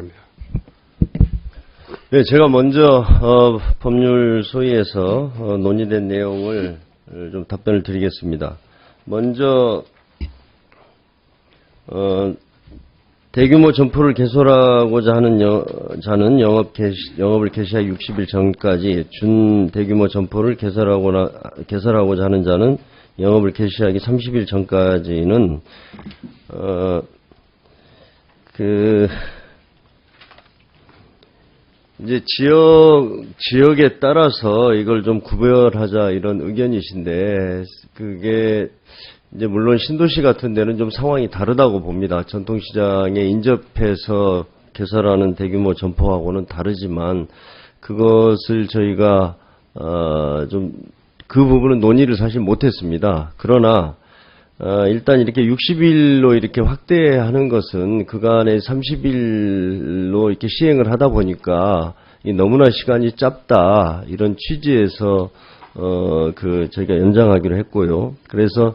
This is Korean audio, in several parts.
바랍니다. 네, 제가 먼저 어, 법률 소위에서 어, 논의된 내용을 어, 좀 답변을 드리겠습니다. 먼저 어, 대규모 점포를 개설하고자 하는 여, 자는 영업 개시, 영업을 개시하기 60일 전까지 준 대규모 점포를 개설하거나 개설하고자 하는 자는 영업을 개시하기 30일 전까지는 어, 그 이제 지역 지역에 따라서 이걸 좀 구별하자 이런 의견이신데 그게 이제 물론 신도시 같은 데는 좀 상황이 다르다고 봅니다. 전통시장에 인접해서 개설하는 대규모 점포하고는 다르지만 그것을 저희가 어, 좀 그 부분은 논의를 사실 못했습니다. 그러나 어, 일단 이렇게 60일로 이렇게 확대하는 것은 그간에 30일로 이렇게 시행을 하다 보니까 이 너무나 시간이 짧다 이런 취지에서 어, 그 저희가 연장하기로 했고요. 그래서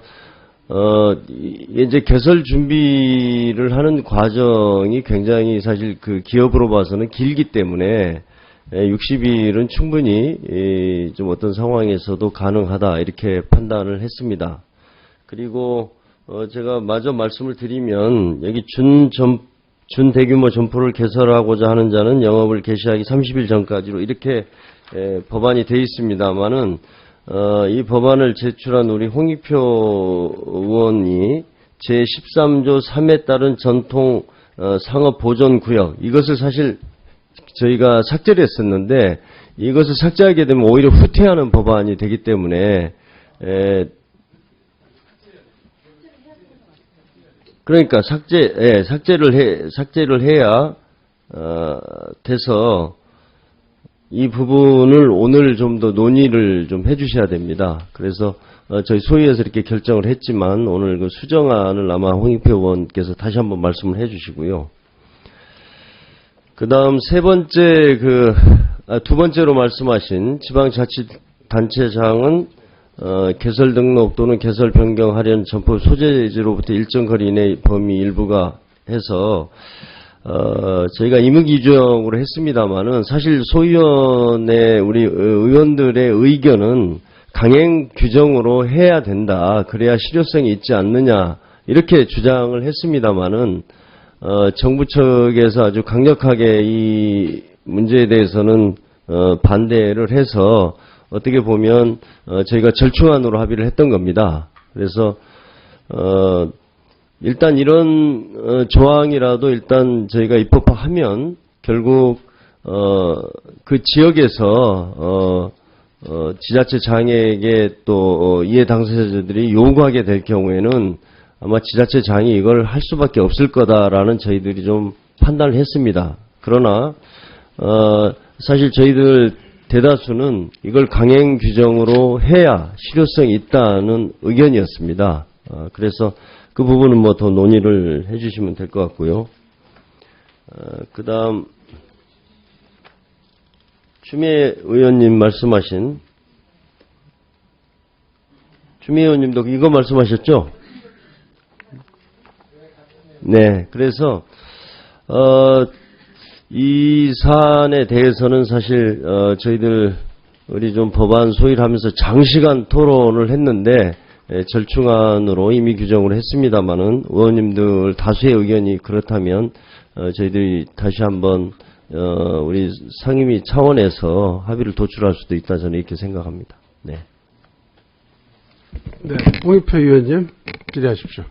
어, 이- 이제 개설 준비를 하는 과정이 굉장히 사실 그 기업으로 봐서는 길기 때문에 60일은 충분히 이, 좀 어떤 상황에서도 가능하다 이렇게 판단을 했습니다. 그리고 어, 제가 마저 말씀을 드리면 여기 준 점, 준 대규모 점포를 개설하고자 하는 자는 영업을 개시하기 30일 전까지로 이렇게 에, 법안이 돼 있습니다만은 어, 이 법안을 제출한 우리 홍익표 의원이 제 13조 3에 따른 전통 어, 상업 보존 구역 이것을 사실 저희가 삭제를 했었는데 이것을 삭제하게 되면 오히려 후퇴하는 법안이 되기 때문에 에, 그러니까 삭제, 예, 삭제를 해, 삭제를 해야, 어, 돼서, 이 부분을 오늘 좀 더 논의를 좀 해주셔야 됩니다. 그래서, 어, 저희 소위에서 이렇게 결정을 했지만, 오늘 그 수정안을 아마 홍익표 의원께서 다시 한번 말씀을 해 주시고요. 그 다음 세 번째, 그, 아, 두 번째로 말씀하신 지방자치단체장은 어, 개설 등록 또는 개설 변경하려는 점포 소재지로부터 일정 거리 이내 범위 일부가 해서 어, 저희가 임의기정으로 했습니다만은 사실 소위원회 우리 의원들의 의견은 강행 규정으로 해야 된다. 그래야 실효성이 있지 않느냐 이렇게 주장을 했습니다만은 어, 정부 측에서 아주 강력하게 이 문제에 대해서는 어, 반대를 해서 어떻게 보면 어, 저희가 절충안으로 합의를 했던 겁니다. 그래서 어, 일단 이런 어, 조항이라도 일단 저희가 입법화하면 결국 어, 그 지역에서 어, 어, 지자체 장에게 또 어, 이해 당사자들이 요구하게 될 경우에는 아마 지자체 장이 이걸 할 수밖에 없을 거다라는 저희들이 좀 판단을 했습니다. 그러나 어, 사실 저희들 대다수는 이걸 강행 규정으로 해야 실효성이 있다는 의견이었습니다. 어, 그래서 그 부분은 뭐 더 논의를 해주시면 될 것 같고요. 그 다음 추미애 의원님 말씀하신 추미애 의원님도 이거 말씀하셨죠? 네, 그래서 어, 이 사안에 대해서는 사실 어, 저희들 우리 좀 법안 소위를 하면서 장시간 토론을 했는데 예, 절충안으로 이미 규정을 했습니다마는 의원님들 다수의 의견이 그렇다면 어, 저희들이 다시 한번 어, 우리 상임위 차원에서 합의를 도출할 수도 있다 저는 이렇게 생각합니다. 네. 네, 홍익표 의원님 질의하십시오.